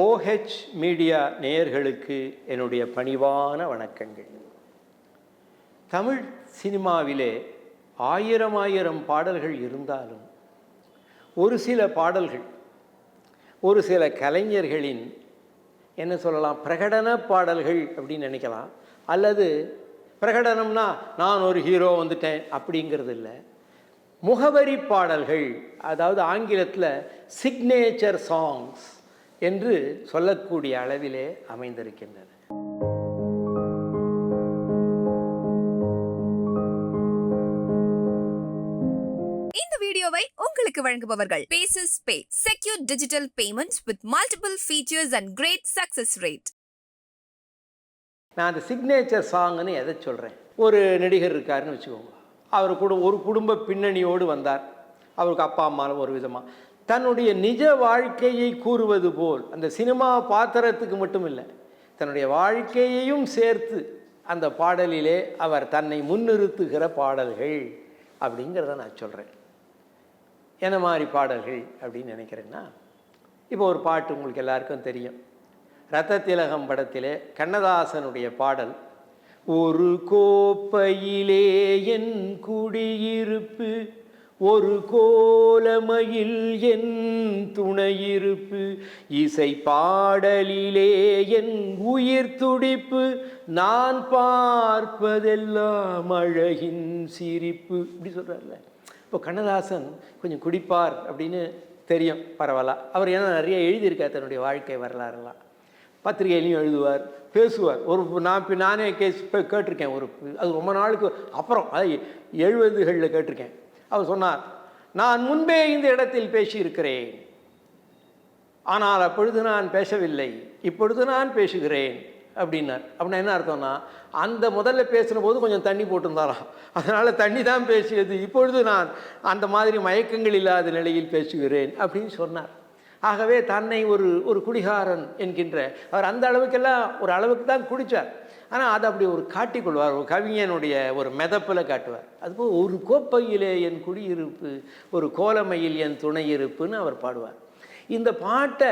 OH media நேயர்களுக்கு என்னுடைய பணிவான வணக்கங்கள். தமிழ் சினிமாவிலே ஆயிரம் ஆயிரம் பாடல்கள் இருந்தாலும் ஒரு சில பாடல்கள் ஒரு சில கலைஞர்களின் என்ன சொல்லலாம் பிரகடன பாடல்கள் அப்படின்னு நினைக்கலாம். அல்லது பிரகடனம்னா நான் ஒரு ஹீரோ வந்துட்டேன் அப்படிங்கிறது இல்லை முகவரி பாடல்கள் அதாவது ஆங்கிலத்தில் சிக்னேச்சர் சாங்ஸ் என்று சொல்லக்கூடிய அளவிலே அமைந்திருக்கின்றன இந்த வீடியோவை உங்களுக்கு வழங்குபவர்கள் bases pay secure digital payments with multiple features and great success rate நான் அந்த சிக்னேச்சர் சாங்னு எதை சொல்கிறேன் ஒரு நடிகர் இருக்காருன்னு வச்சுக்கோங்க. அவர் கூட ஒரு குடும்ப பின்னணியோடு வந்தார். அவருக்கு அப்பா அம்மாவில் ஒரு விதமாக தன்னுடைய நிஜ வாழ்க்கையை கூறுவது போல். அந்த சினிமா பாத்திரத்துக்கு மட்டும் இல்லை தன்னுடைய வாழ்க்கையையும் சேர்த்து அந்த பாடலிலே அவர் தன்னை முன்னிறுத்துகிற பாடல்கள் அப்படிங்கிறத நான் சொல்கிறேன் என்ன மாதிரி பாடல்கள் அப்படின்னு நினைக்கிறேன்னா இப்போ ஒரு பாட்டு உங்களுக்கு எல்லாருக்கும் தெரியும். ரத்த திலகம் படத்திலே கண்ணதாசனுடைய பாடல் ஒரு கோப்பையிலே என் குடியிருப்பு ஒரு கோலமையில் என் துணையிருப்பு இசை பாடலிலே என் உயிர் துடிப்பு நான் பார்ப்பதெல்லாம் அழகின் சிரிப்பு. இப்படி சொல்கிறார்ல இப்போ கண்ணதாசன் கொஞ்சம் குடிப்பார் அப்படின்னு தெரியும் பரவாயில்ல. அவர் ஏன்னா நிறைய எழுதியிருக்கார் தன்னுடைய வாழ்க்கை வரலாறுலாம். பத்திரிகையிலையும் எழுதுவார் பேசுவார். ஒரு நான் இப்போ நானே கேஸ் இப்போ கேட்டிருக்கேன் ஒரு அது ரொம்ப நாளுக்கு அப்புறம் அது எழுபதுகளில் கேட்டிருக்கேன். அவர் சொன்னார் நான் முன்பே இந்த இடத்தில் பேசியிருக்கிறேன். ஆனால் அப்பொழுது நான் பேசவில்லை. இப்பொழுது நான் பேசுகிறேன். அப்படின்னார். அப்படின்னா என்ன அர்த்தம்னா அந்த முதல்ல பேசின போது கொஞ்சம் தண்ணி போட்டிருந்தாராம். அதனால் தண்ணி தான் பேசியது. இப்பொழுது நான் அந்த மாதிரி மயக்கங்கள் இல்லாத நிலையில் பேசுகிறேன் அப்படின்னு சொன்னார். ஆகவே தன்னை ஒரு ஒரு குடிகாரன் என்கின்ற அவர் அந்த அளவுக்கெல்லாம் ஒரு அளவுக்கு தான் குடித்தார் ஆனால் அதை அப்படி ஒரு காட்டிக்கொள்வார். ஒரு கவிஞனுடைய ஒரு மெதப்பில் காட்டுவார். அதுபோல் ஒரு கோப்பையிலே என் குடியிருப்பு ஒரு கோலமையில் என் துணை இருப்புன்னு அவர் பாடுவார். இந்த பாட்டை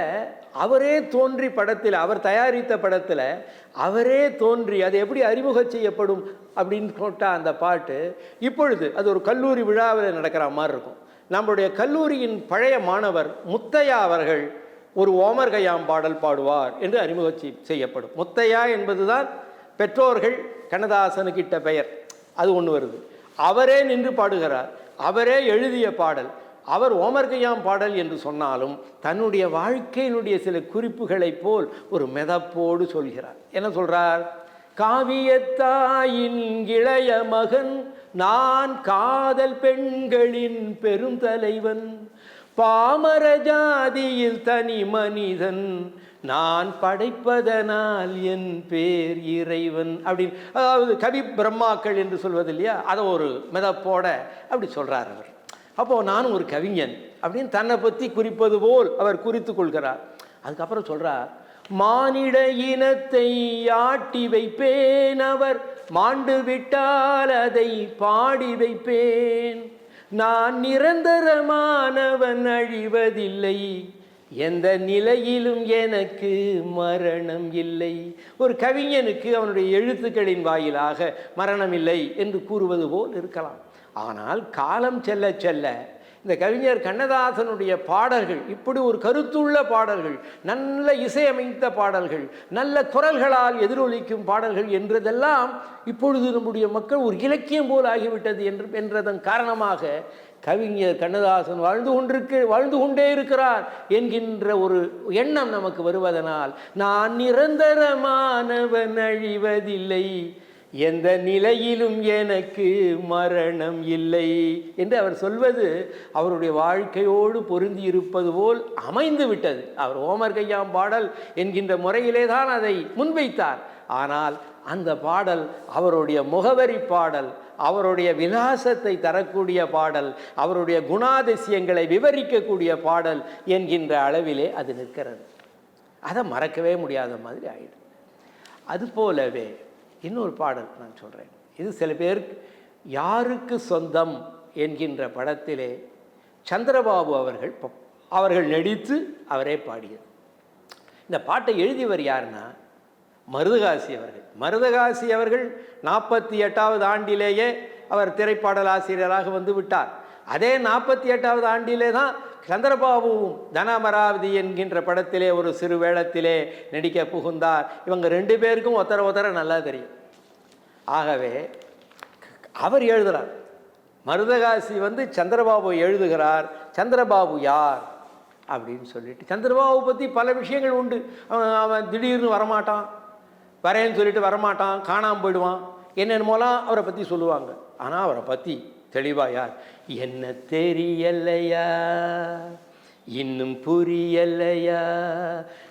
அவரே தோன்றி படத்தில் அவர் தயாரித்த படத்தில் அவரே தோன்றி அது எப்படி அறிமுகம் செய்யப்படும் அப்படின்னு போட்டால் அந்த பாட்டு இப்பொழுது அது ஒரு கல்லூரி விழாவில் நடக்கிற மாதிரி இருக்கும். நம்முடைய கல்லூரியின் பழைய மாணவர் முத்தையா அவர்கள் ஒரு ஓமர்கையாம் பாடல் பாடுவார் என்று அறிமுகம் செய்- செய்யப்படும். முத்தையா என்பதுதான் பெற்றோர்கள் கண்ணதாசனுக்கிட்ட பெயர். அது ஒன்று வருது. அவரே நின்று பாடுகிறார். அவரே எழுதிய பாடல். அவர் ஓமர்கையாம் பாடல் என்று சொன்னாலும் தன்னுடைய வாழ்க்கையினுடைய சில குறிப்புகளைப் போல் ஒரு மெதப்போடு சொல்கிறார். என்ன சொல்கிறார் காவியத்தாயின் இளைய மகன் நான் காதல் பெண்களின் பெருந்தலைவன். பாமர ஜாதியில் தனி மனிதன் நான் படைப்பதனால் என் பேர் இறைவன் அப்படின்னு. அதாவது கவி பிரம்மாக்கள் என்று சொல்வது இல்லையா அதை ஒரு மிதப்போட அப்படி சொல்கிறார் அவர். அப்போது நானும் ஒரு கவிஞன் அப்படின்னு தன்னை பற்றி குறிப்பது போல் அவர் குறித்து கொள்கிறார். அதுக்கப்புறம் சொல்கிறார் மானிட இனத்தை ஆட்டி வைப்பேன் அவர். மாண்டு விட்டால் அதை பாடி வைப்பேன். நான் நிரந்தரமானவன் அழிவதில்லை. எந்த நிலையிலும் எனக்கு மரணம் இல்லை. ஒரு கவிஞனுக்கு அவனுடைய எழுத்துக்களின் வாயிலாக மரணம் இல்லை என்று கூறுவது போல் இருக்கலாம். ஆனால் காலம் செல்ல செல்ல இந்த கவிஞர் கண்ணதாசனுடைய பாடல்கள் இப்படி ஒரு கருத்துள்ள பாடல்கள் நல்ல இசையமைத்த பாடல்கள் நல்ல குரல்களால் எதிரொலிக்கும் பாடல்கள் என்றதெல்லாம் இப்பொழுது நம்முடைய மக்கள் ஒரு இலக்கியம் போல் ஆகிவிட்டது என்று என்றதன் காரணமாக கவிஞர் கண்ணதாசன் வாழ்ந்து கொண்டிருக்கு வாழ்ந்து கொண்டே இருக்கிறார் என்கின்ற ஒரு எண்ணம் நமக்கு வருவதனால் நான் நிரந்தரமானவன் அழிவதில்லை. எந்த நிலையிலும் எனக்கு மரணம் இல்லை என்று அவர் சொல்வது அவருடைய வாழ்க்கையோடு பொருந்தி இருப்பது போல் அமைந்து விட்டது. அவர் ஓமர் கையாம் பாடல் என்கின்ற முறையிலே தான் அதை முன்வைத்தார். ஆனால் அந்த பாடல் அவருடைய முகவரி பாடல் அவருடைய விலாசத்தை தரக்கூடிய பாடல் அவருடைய குணாதிசயங்களை விவரிக்கக்கூடிய பாடல் என்கின்ற அளவிலே அது நிற்கிறது. அதை மறக்கவே முடியாத மாதிரி ஆயிடும். அதுபோலவே இன்னொரு பாடல் நான் சொல்கிறேன் இது சில பேர் யாருக்கு சொந்தம் என்கின்ற படத்திலே சந்திரபாபு அவர்கள் ப- அவர்கள் நடித்து அவரே பாடியது. இந்த பாட்டை எழுதியவர் யாருன்னா மருதகாசி அவர்கள். மருதகாசி அவர்கள் நாற்பத்தி எட்டாவது ஆண்டிலேயே அவர் திரைப்பாடல் ஆசிரியராக வந்து விட்டார். அதே நாற்பத்தி எட்டாவது ஆண்டிலே தான் சந்திரபாபுவும் தனமராவதி என்கின்ற படத்திலே ஒரு சிறு வேளத்திலே நடிக்க புகுந்தார். இவங்க ரெண்டு பேருக்கும் ஒத்தர ஒத்தர நல்லா தெரியும். ஆகவே அவர் எழுதுகிறார் மருதகாசி வந்து சந்திரபாபு எழுதுகிறார். சந்திரபாபு யார்? அப்படின்னு சொல்லிட்டு. சந்திரபாபு பற்றி பல விஷயங்கள் உண்டு. அவன் அவன் திடீர்னு வரமாட்டான். வரேன்னு சொல்லிட்டு வரமாட்டான் காணாமல் போயிடுவான். என்னென்னமோலாம் அவரை பற்றி சொல்லுவாங்க. ஆனால் அவரை பற்றி தெளிவா யார்? என்ன தெரியலையா? இன்னும் புரியலையா?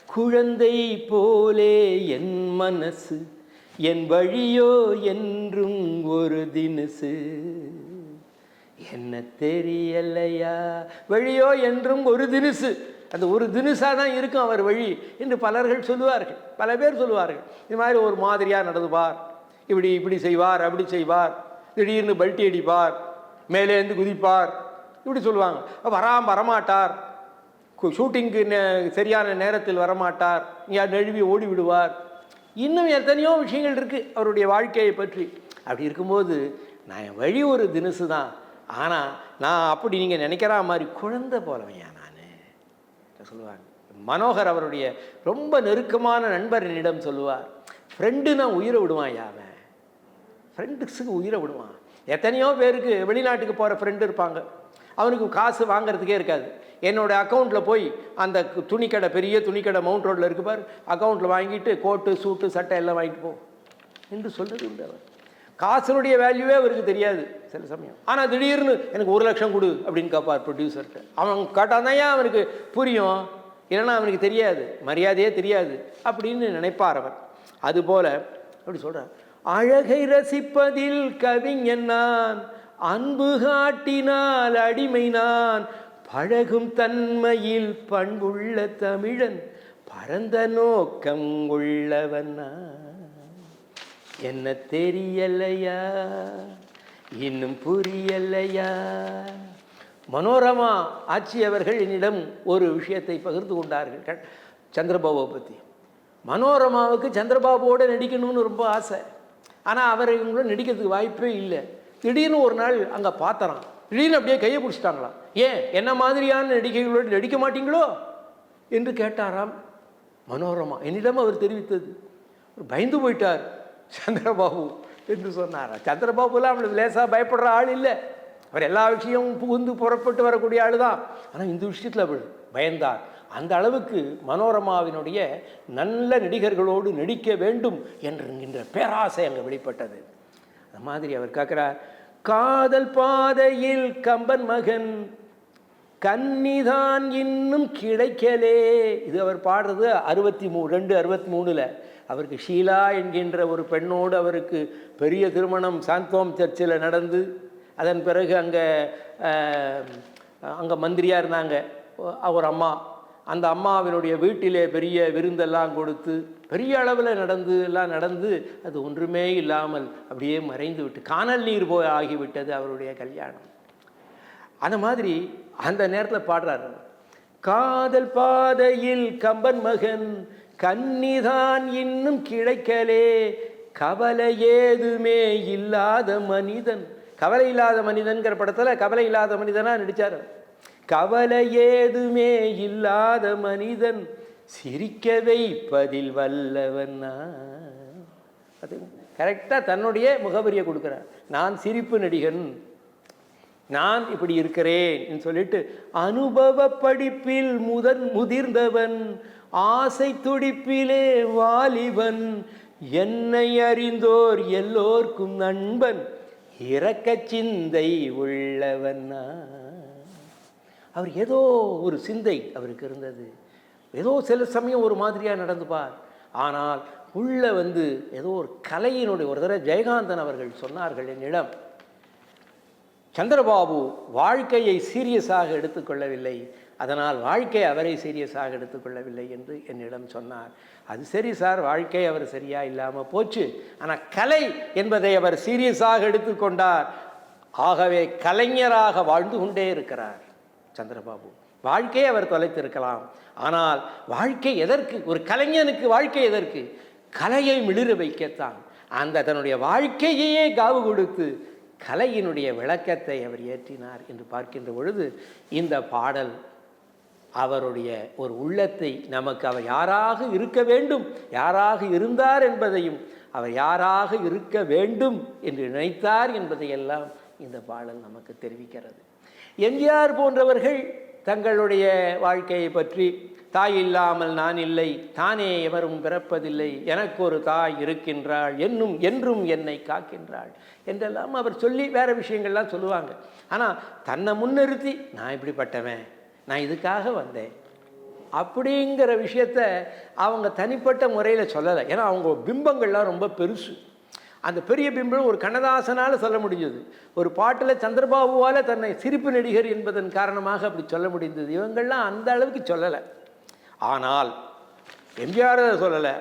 குழந்தை போலே என் மனசு என் வழியோ என்றும் ஒரு தினசு. என்ன தெரியலையா? வழியோ என்றும் ஒரு தினுசு. அந்த ஒரு தினுசாக தான் இருக்கும் அவர் வழி என்று பலர்கள் சொல்லுவார்கள். பல பேர் சொல்லுவார்கள். இது மாதிரி ஒரு மாதிரியாக நடந்துப்பார் இப்படி இப்படி செய்வார் அப்படி செய்வார். திடீர்னு பல்ட்டி அடிப்பார். மேலேருந்து குதிப்பார். இப்படி சொல்லுவாங்க. வராம வரமாட்டார். ஷூட்டிங்க்கு நே- சரியான நேரத்தில் வரமாட்டார். இங்கே நழுவி ஓடி விடுவார். இன்னும் எத்தனையோ விஷயங்கள் இருக்குது அவருடைய வாழ்க்கையை பற்றி. அப்படி இருக்கும்போது நான் என் வழி ஒரு தினசு தான். ஆனால் நான் அப்படி நீங்கள் நினைக்கிற மாதிரி குழந்தை போலவையா சொல்லுவாங்க. மனோகர் அவருடைய ரொம்ப நெருக்கமான நண்பர் என்னிடம் சொல்லுவார் ஃப்ரெண்டு உயிரை விடுவான் யாவன் ஃப்ரெண்டுஸுக்கு உயிரை விடுவான். எத்தனையோ பேருக்கு வெளிநாட்டுக்கு போகிற ஃப்ரெண்டு இருப்பாங்க. அவனுக்கு காசு வாங்குறதுக்கே இருக்காது. என்னோட அக்கௌண்ட்டில் போய் அந்த துணிக்கடை பெரிய துணிக்கடை மவுண்ட் ரோட்டில் இருக்கு அக்கௌண்ட்டில் வாங்கிட்டு கோட்டு சூட்டு சட்டை எல்லாம் வாங்கிட்டு போ. என்று சொல்கிறது உண்டு அவர். காசனுடைய வேல்யூவே அவருக்கு தெரியாது சில சமயம். ஆனால் திடீர்னு எனக்கு ஒரு லட்சம் கொடு அப்படின்னு கேட்பார் ப்ரொடியூசர்கிட்ட அவன் கேட்டாந்தான் அவனுக்கு புரியும்? இல்லைன்னா அவனுக்கு தெரியாது மரியாதையே தெரியாது அப்படின்னு நினைப்பார் அவர். அதுபோல அப்படி சொல்கிறார் அழகை ரசிப்பதில் கவிஞன் நான் அன்பு காட்டினால் அடிமை நான் பழகும் தன்மையில் பண்புள்ள தமிழன் பரந்த நோக்கம் உள்ளவன் நான். என்ன தெரியலையா? இன்னும் புரியலையா? மனோரமா ஆட்சி அவர்கள் என்னிடம் ஒரு விஷயத்தை பகிர்ந்து கொண்டார்கள். க- சந்திரபாபுவை பற்றி மனோரமாவுக்கு சந்திரபாபுவோடு நடிக்கணும்னு ரொம்ப ஆசை. ஆனால் அவர் இவங்களும் நடிக்கிறதுக்கு வாய்ப்பே இல்லை. திடீர்னு ஒரு நாள் அங்கே பார்த்தறான் திடீர்னு அப்படியே கையை பிடிச்சிட்டாங்களாம். ஏன்? என்ன மாதிரியான நடிகைகளோடு நடிக்க மாட்டீங்களோ? என்று கேட்டாராம் மனோரமா. என்னிடம் அவர் தெரிவித்தது. பயந்து போயிட்டார். சந்திரபாபு என்று சொன்னாரா? சந்திரபாபுலாம் அவளுக்கு லேசாக பயப்படுற ஆள் இல்லை. அவர் எல்லா விஷயமும் புகுந்து புறப்பட்டு வரக்கூடிய ஆள் தான் ஆனால் இந்த விஷயத்தில் அவள் பயந்தார் அந்த அளவுக்கு மனோரமாவினுடைய நல்ல நடிகர்களோடு நடிக்க வேண்டும் என்கின்ற பேராசை அங்கே வெளிப்பட்டது. அந்த மாதிரி அவர் கேட்குறார் காதல் பாதையில் கம்பன் மகன் கன்னிதான் இன்னும் கிடைக்கலே. இது அவர் பாடுறது அறுபத்தி மூ ரெண்டு அறுபத்தி மூணில். அவருக்கு ஷீலா என்கின்ற ஒரு பெண்ணோடு அவருக்கு பெரிய திருமணம் சாந்தோம் சர்ச்சில் நடந்து அதன் பிறகு அங்கே அங்கே மந்திரியாக இருந்தாங்க அவர் அம்மா. அந்த அம்மாவினுடைய வீட்டிலே பெரிய விருந்தெல்லாம் கொடுத்து பெரிய அளவில் நடந்து எல்லாம் நடந்து அது ஒன்றுமே இல்லாமல் அப்படியே மறைந்து விட்டு காணல் நீர் போய் ஆகிவிட்டது அவருடைய கல்யாணம். அந்த மாதிரி அந்த நேரத்தில் பாடுறாரு. காதல் பாதையில் கம்பன் மகன் கன்னிதான் இன்னும் கிடைக்கலே கவலை ஏதுமே இல்லாத மனிதன். கவலை இல்லாத மனிதன்கிற படத்தில் கவலை இல்லாத மனிதனாக நடிச்சார் கவலை ஏதுமே இல்லாத மனிதன். சிரிக்க வைப்பதில் வல்லவன்னா அது கரெக்டாக தன்னுடைய முகவரியை கொடுக்குறார். நான் சிரிப்பு நடிகன். நான் இப்படி இருக்கிறேன் சொல்லிட்டு அனுபவ படிப்பில் முதன் முதிர்ந்தவன். ஆசை துடிப்பிலே வாலிபன் என்னை அறிந்தோர் எல்லோர்க்கும் நண்பன் இறக்க சிந்தை உள்ளவன்னா அவர் ஏதோ ஒரு சிந்தை அவருக்கு இருந்தது. ஏதோ சில சமயம் ஒரு மாதிரியாக நடந்துப்பார் ஆனால் உள்ளே வந்து ஏதோ ஒரு கலையினுடைய ஒரு தடவை ஜெயகாந்தன் அவர்கள் சொன்னார்கள் என்னிடம் சந்திரபாபு வாழ்க்கையை சீரியஸாக எடுத்துக்கொள்ளவில்லை அதனால் வாழ்க்கை அவரை சீரியஸாக எடுத்துக்கொள்ளவில்லை என்று என்னிடம் சொன்னார். அது சரி சார் வாழ்க்கை அவர் சரியா இல்லாமல் போச்சு. ஆனால் கலை என்பதை அவர் சீரியஸாக எடுத்துக்கொண்டார். ஆகவே கலைஞராக வாழ்ந்து கொண்டே இருக்கிறார் சந்திரபாபு. வாழ்க்கையை அவர் தொலைத்திருக்கலாம். ஆனால் வாழ்க்கை எதற்கு? ஒரு கலைஞனுக்கு வாழ்க்கை எதற்கு? கலையை மிளிர வைக்கத்தான். அந்த தன்னுடைய வாழ்க்கையையே காவு கொடுத்து கலையினுடைய விளக்கத்தை அவர் ஏற்றினார் என்று பார்க்கின்ற பொழுது இந்த பாடல் அவருடைய ஒரு உள்ளத்தை நமக்கு அவர் யாராக இருக்க வேண்டும்? யாராக இருந்தார் என்பதையும் அவர் யாராக இருக்க வேண்டும் என்று நினைத்தார் என்பதையெல்லாம் இந்த பாடல் நமக்கு தெரிவிக்கிறது. எம்ஜிஆர் போன்றவர்கள் தங்களுடைய வாழ்க்கையை பற்றி தாய் இல்லாமல் நான் இல்லை தானே எவரும் பிறப்பதில்லை எனக்கு ஒரு தாய் இருக்கின்றாள் என்னும் என்றும் என்னை காக்கின்றாள் என்றெல்லாம் அவர் சொல்லி வேறு விஷயங்கள்லாம் சொல்லுவாங்க. ஆனால் தன்னை முன்னிறுத்தி நான் இப்படிப்பட்டவன் நான் இதுக்காக வந்தேன். அப்படிங்கிற விஷயத்த அவங்க தனிப்பட்ட முறையில் சொல்லலை. ஏன்னா அவங்க பிம்பங்கள்லாம் ரொம்ப பெருசு. அந்த பெரிய பிம்பம் ஒரு கண்ணதாசனால் சொல்ல முடிஞ்சது. ஒரு பாட்டில் சந்திரபாபுவால் தன்னை சிரிப்பு நடிகர் என்பதன் காரணமாக அப்படி சொல்ல முடிந்தது. இவங்கள்லாம் அந்த அளவுக்கு சொல்லலை. ஆனால் எம்ஜிஆர் சொல்லலை.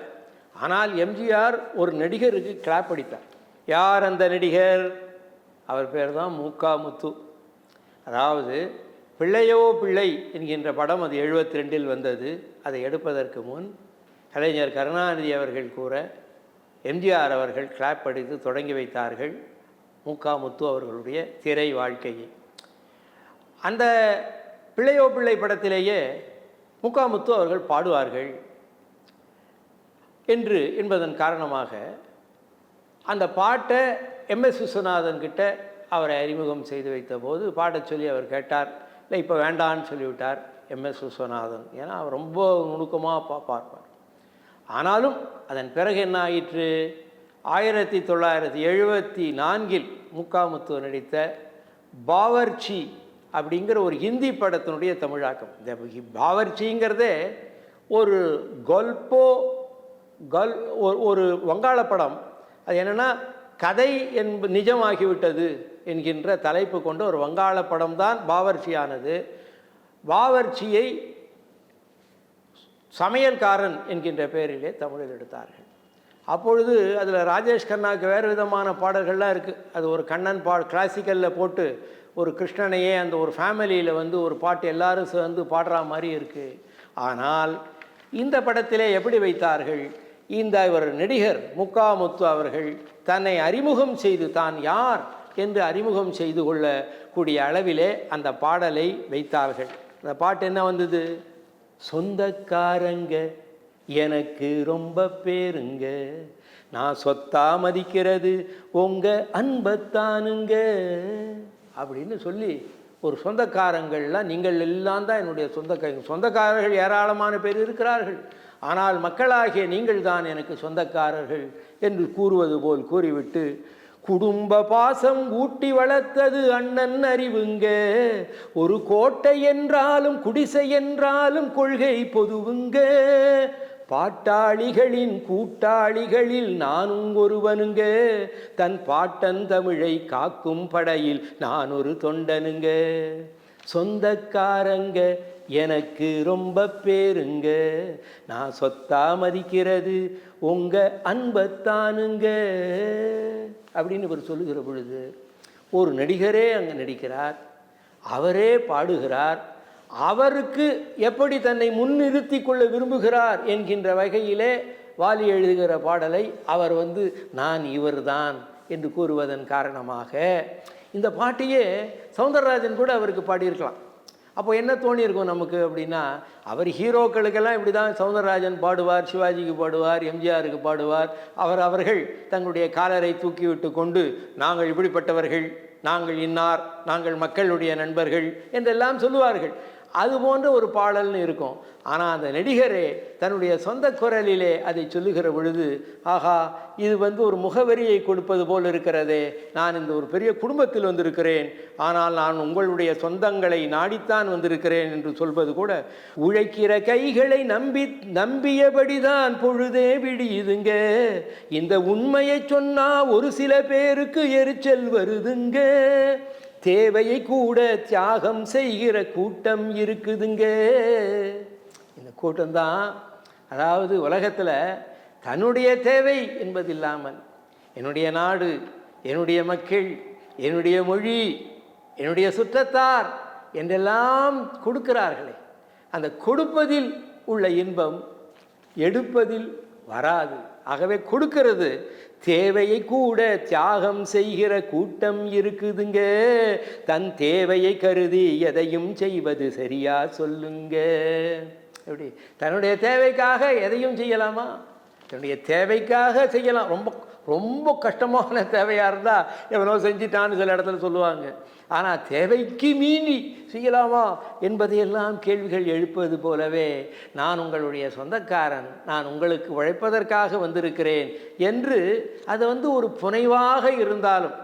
ஆனால் எம்ஜிஆர் ஒரு நடிகருக்கு கிளாப் அடித்தார். யார் அந்த நடிகர்? அவர் பேர் தான் மூக்கா முத்து. அதாவது பிள்ளையோ பிள்ளை என்கின்ற படம் அது எழுபத்தி ரெண்டில் வந்தது. அதை எடுப்பதற்கு முன் கலைஞர் கருணாநிதி அவர்கள் கூற எம்ஜிஆர் அவர்கள் கிளாப் அடித்து தொடங்கி வைத்தார்கள். மு முத்து அவர்களுடைய திரை வாழ்க்கையை. அந்த பிள்ளையோ பிள்ளை படத்திலேயே மு முத்து அவர்கள் பாடுவார்கள் என்று என்பதன் காரணமாக அந்த பாட்டை எம்எஸ் விஸ்வநாதன் கிட்ட அவரை அறிமுகம் செய்து வைத்த போது பாடச் சொல்லி அவர் கேட்டார். இல்லை இப்போ வேண்டான்னு சொல்லிவிட்டார் எம்எஸ் விஸ்வநாதன். ஏன்னா அவர் ரொம்ப நுணுக்கமாக பா பார்ப்பார். ஆனாலும் அதன் பிறகு என்ன ஆயிற்று? ஆயிரத்தி தொள்ளாயிரத்தி எழுபத்தி நான்கில் முக்காமுத்து நடித்த பாவர்ச்சி அப்படிங்கிற ஒரு ஹிந்தி படத்தினுடைய தமிழாக்கம். இந்த பாவர்ச்சிங்கிறதே ஒரு கொல்போ கல் ஒரு ஒரு வங்காள படம். அது என்னென்னா கதை என்பது நிஜமாகிவிட்டது. என்கின்ற தலைப்பு கொண்ட ஒரு வங்காள படம் தான் பாவர்ச்சியானது. பாவர்ச்சியை சமையல்காரன் என்கின்ற பெயரிலே தமிழில் எடுத்தார்கள். அப்பொழுது அதில் ராஜேஷ் கண்ணாவுக்கு வேறு விதமான பாடல்கள்லாம் இருக்குது அது ஒரு கண்ணன் பாட் கிளாசிக்கலில் போட்டு ஒரு கிருஷ்ணனையே அந்த ஒரு ஃபேமிலியில் வந்து ஒரு பாட்டு எல்லாரும் சேர்ந்து பாடுற மாதிரி இருக்குது ஆனால் இந்த படத்திலே எப்படி வைத்தார்கள்? இந்த இவர் நடிகர் முக்காமுத்து அவர்கள் தன்னை அறிமுகம் செய்து தான் யார்? என்று அறிமுகம் செய்து கொள்ளக்கூடிய அளவிலே அந்த பாடலை வைத்தார்கள். அந்த பாட்டு என்ன வந்தது? சொந்தக்காரங்க எனக்கு ரொம்ப பேருங்க. நான் சொத்தா மதிக்கிறது உங்க அன்பத்தானுங்க. அப்படின்னு சொல்லி ஒரு சொந்தக்காரங்கள்லாம் நீங்கள் எல்லாம் தான் என்னுடைய சொந்தக்காரங்க. சொந்தக்காரர்கள் ஏராளமான பேர் இருக்கிறார்கள். ஆனால் மக்களாகிய நீங்கள் தான் எனக்கு சொந்தக்காரர்கள் என்று கூறுவது போல் கூறிவிட்டு குடும்ப பாசம் ஊட்டி வளர்த்தது அண்ணன் அறிவுங்க. ஒரு கோட்டை என்றாலும் குடிசை என்றாலும் கொள்கை பொதுவுங்க. பாட்டாளிகளின் கூட்டாளிகளில் நானும் ஒருவனுங்க. தன் பாட்டன் தமிழை காக்கும் படையில் நான் ஒரு தொண்டனுங்க. சொந்தக்காரங்க எனக்கு ரொம்ப பேருங்க. நான் சொத்தா மதிக்கிறது உங்க அன்பத்தானுங்க அப்படின்னு இவர் சொல்லுகிற பொழுது ஒரு நடிகரே அங்கே நடிக்கிறார். அவரே பாடுகிறார். அவருக்கு எப்படி தன்னை முன்னிறுத்தி கொள்ள விரும்புகிறார் என்கின்ற வகையிலே வாலி எழுதுகிற பாடலை அவர் வந்து நான் இவர்தான் என்று கூறுவதன் காரணமாக இந்த பாட்டையே சவுந்தரராஜன் கூட அவருக்கு பாடியிருக்கலாம். அப்போ என்ன தோணியிருக்கும் நமக்கு அப்படின்னா அவர் ஹீரோக்களுக்கெல்லாம் இப்படி தான் சவுந்தரராஜன் பாடுவார் சிவாஜிக்கு பாடுவார் எம்ஜிஆருக்கு பாடுவார். அவர் அவர்கள் தங்களுடைய காலரை தூக்கிவிட்டு கொண்டு நாங்கள் இப்படிப்பட்டவர்கள் நாங்கள் இன்னார் நாங்கள் மக்களுடைய நண்பர்கள் என்றெல்லாம் சொல்லுவார்கள். அது போன்ற ஒரு பாடல்னு இருக்கும். ஆனால் அந்த நடிகரே தன்னுடைய சொந்த குரலிலே அதை சொல்லுகிற பொழுது ஆஹா இது வந்து ஒரு முகவரியை கொடுப்பது போல் இருக்கிறதே. நான் இந்த ஒரு பெரிய குடும்பத்தில் வந்திருக்கிறேன். ஆனால் நான் உங்களுடைய சொந்தங்களை நாடித்தான் வந்திருக்கிறேன் என்று சொல்வது கூட உழைக்கிற கைகளை நம்பி நம்பியபடிதான் பொழுதே விடியுதுங்க. இந்த உண்மையை சொன்னால் ஒரு சில பேருக்கு எரிச்சல் வருதுங்க. தேவையை கூட தியாகம் செய்கிற கூட்டம் இருக்குதுங்க. இந்த கூட்டம்தான் அதாவது உலகத்தில் தன்னுடைய தேவை என்பதில்லாமல் என்னுடைய நாடு என்னுடைய மக்கள் என்னுடைய மொழி என்னுடைய சுற்றத்தார் என்றெல்லாம் கொடுக்கிறார்களே. அந்த கொடுப்பதில் உள்ள இன்பம் எடுப்பதில் வராது. ஆகவே கொடுக்கிறது. தேவையை கூட தியாகம் செய்கிற கூட்டம் இருக்குதுங்க. தன் தேவையை கருதி எதையும் செய்வது சரியா சொல்லுங்க. எப்படி? தன்னுடைய தேவைக்காக எதையும் செய்யலாமா? தன்னுடைய தேவைக்காக செய்யலாம். ரொம்ப ரொம்ப கஷ்டமான தேவையாக இருந்தால் எவனோ செஞ்சிட்டான்னு சில இடத்துல சொல்லுவாங்க. ஆனால் தேவைக்கு மீறி செய்யலாமா என்பதையெல்லாம் கேள்விகள் எழுப்பது போலவே நான் உங்களுடைய சொந்தக்காரன் நான் உங்களுக்கு உழைப்பதற்காக வந்திருக்கிறேன் என்று அது வந்து ஒரு புனைவாக இருந்தாலும்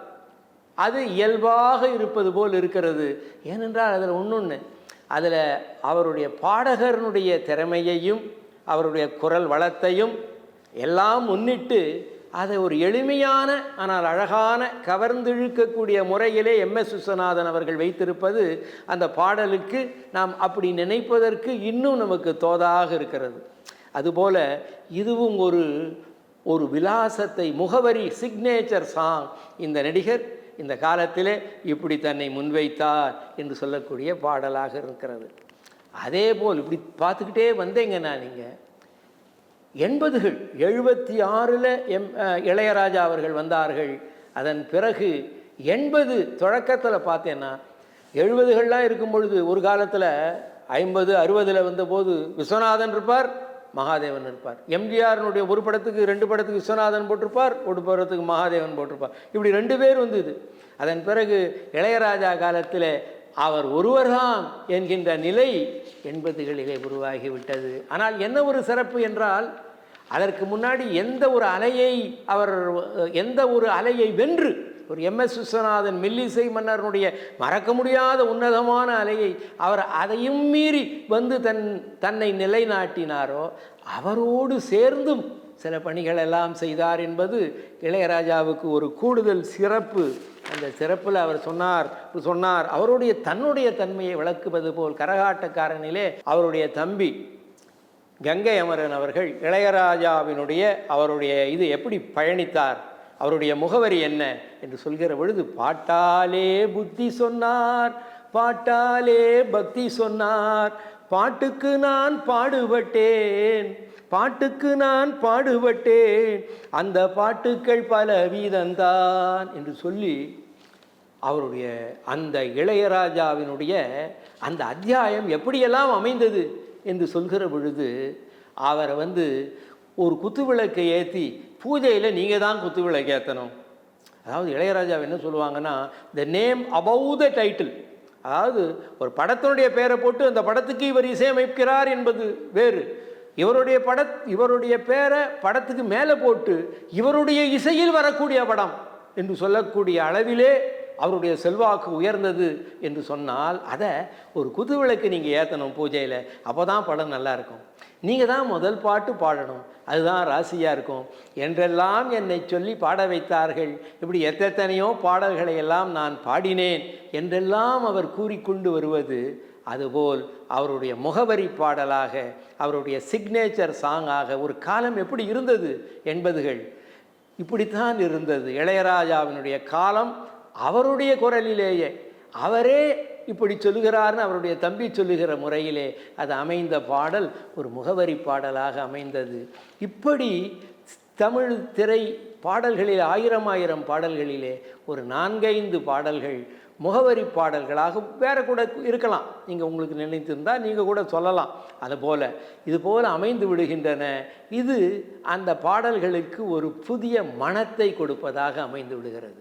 அது இயல்பாக இருப்பது போல் இருக்கிறது. ஏனென்றால் அதில் ஒன்றொன்று அதில் அவருடைய பாடகரனுடைய திறமையையும் அவருடைய குரல் வளத்தையும் எல்லாம் முன்னிட்டு அதை ஒரு எளிமையான ஆனால் அழகான கவர்ந்திழுக்கக்கூடிய முறையிலே எம். எஸ். விஸ்வநாதன் அவர்கள் வைத்திருப்பது அந்த பாடலுக்கு நாம் அப்படி நினைப்பதற்கு இன்னும் நமக்கு தோதாக இருக்கிறது. அதுபோல் இதுவும் ஒரு ஒரு விலாசத்தை முகவரி சிக்னேச்சர் சாங் இந்த நடிகர் இந்த காலத்திலே இப்படி தன்னை முன்வைத்தார் என்று சொல்லக்கூடிய பாடலாக இருக்கிறது. அதே போல் இப்படி பார்த்துக்கிட்டே வந்தேங்க நான் நீங்கள் எண்பதுகள் எழுபத்தி ஆறில் எம் இளையராஜா அவர்கள் வந்தார்கள். அதன் பிறகு எண்பது தொடக்கத்தில் பார்த்தேன்னா எழுபதுகள்லாம் இருக்கும் பொழுது ஒரு காலத்தில் ஐம்பது அறுபதில் வந்தபோது விஸ்வநாதன் இருப்பார் மகாதேவன் இருப்பார். எம்ஜிஆர்னுடைய ஒரு படத்துக்கு ரெண்டு படத்துக்கு விஸ்வநாதன் போட்டிருப்பார் ஒரு படத்துக்கு மகாதேவன் போட்டிருப்பார். இப்படி ரெண்டு பேர் வந்தது. அதன் பிறகு இளையராஜா காலத்தில் அவர் ஒருவர்தான் என்கின்ற நிலை எண்பதுகளிலே உருவாகிவிட்டது. ஆனால் என்ன ஒரு சிறப்பு என்றால் அதற்கு முன்னாடி எந்த ஒரு அலையை அவர் எந்த ஒரு அலையை வென்று ஒரு எம்எஸ் விஸ்வநாதன் மெல்லிசை மன்னருடைய மறக்க முடியாத உன்னதமான அலையை அவர் அதையும் மீறி வந்து தன் தன்னை நிலைநாட்டினாரோ அவரோடு சேர்ந்தும் சில பணிகள் எல்லாம் செய்தார் என்பது இளையராஜாவுக்கு ஒரு கூடுதல் சிறப்பு. அந்த சிறப்பில் அவர் சொன்னார் சொன்னார் அவருடைய தன்னுடைய தன்மையை விளக்குவது போல் கரகாட்டக்காரனிலே அவருடைய தம்பி கங்கை அமரன் அவர்கள் இளையராஜாவினுடைய அவருடைய இது எப்படி பயணித்தார் அவருடைய முகவரி என்ன என்று சொல்கிற பொழுது பாட்டாலே புத்தி சொன்னார் பாட்டாலே பக்தி சொன்னார் பாட்டுக்கு நான் பாடுபட்டேன் பாட்டுக்கு நான் பாடுபட்டேன் அந்த பாட்டுக்கள் பல வீதந்தான் என்று சொல்லி அவருடைய அந்த இளையராஜாவினுடைய அந்த அத்தியாயம் எப்படியெல்லாம் அமைந்தது என்று சொல்கிற பொழுது அவரை வந்து ஒரு குத்துவிளக்கை ஏற்றி பூஜையில் நீங்கள் தான் குத்துவிளக்கு ஏற்றணும் அதாவது இளையராஜா என்ன சொல்லுவாங்கன்னா the name above the title அதாவது ஒரு படத்தினுடைய பேரை போட்டு அந்த படத்துக்கு இவர் இசையமைக்கிறார் என்பது வேறு. இவருடைய பட இவருடைய பேரை படத்துக்கு மேலே போட்டு இவருடைய இசையில் வரக்கூடிய படம் என்று சொல்லக்கூடிய அளவிலே அவருடைய செல்வாக்கு உயர்ந்தது என்று சொன்னால் அதை ஒரு குத்துவிளக்கு நீங்கள் ஏற்றணும் பூஜையில். அப்போ தான் படம் நல்லாயிருக்கும் நீங்கள் தான் முதல் பாட்டு பாடணும். அதுதான் ராசியாக இருக்கும். என்றெல்லாம் என்னை சொல்லி பாட வைத்தார்கள். இப்படி எத்தனையோ பாடல்களை எல்லாம் நான் பாடினேன் என்றெல்லாம் அவர் கூறிக்கொண்டு வருவது அதுபோல் அவருடைய முகவரி பாடலாக அவருடைய சிக்னேச்சர் சாங்காக ஒரு காலம் எப்படி இருந்தது என்பதுகள் இப்படித்தான் இருந்தது. இளையராஜாவினுடைய காலம் அவருடைய குரலிலேயே. அவரே இப்படி சொல்லுகிறார்னு அவருடைய தம்பி சொல்லுகிற முறையிலே அது அமைந்த பாடல் ஒரு முகவரி பாடலாக அமைந்தது. இப்படி தமிழ் திரை பாடல்களில் ஆயிரம் ஆயிரம் பாடல்களிலே ஒரு நான்கைந்து பாடல்கள் முகவரி பாடல்களாக வேற கூட இருக்கலாம். நீங்கள் உங்களுக்கு நினைத்திருந்தால் நீங்கள் கூட சொல்லலாம். அதுபோல் இது போல் அமைந்து விடுகின்றன. இது அந்த பாடல்களுக்கு ஒரு புதிய மனத்தை கொடுப்பதாக அமைந்து விடுகிறது.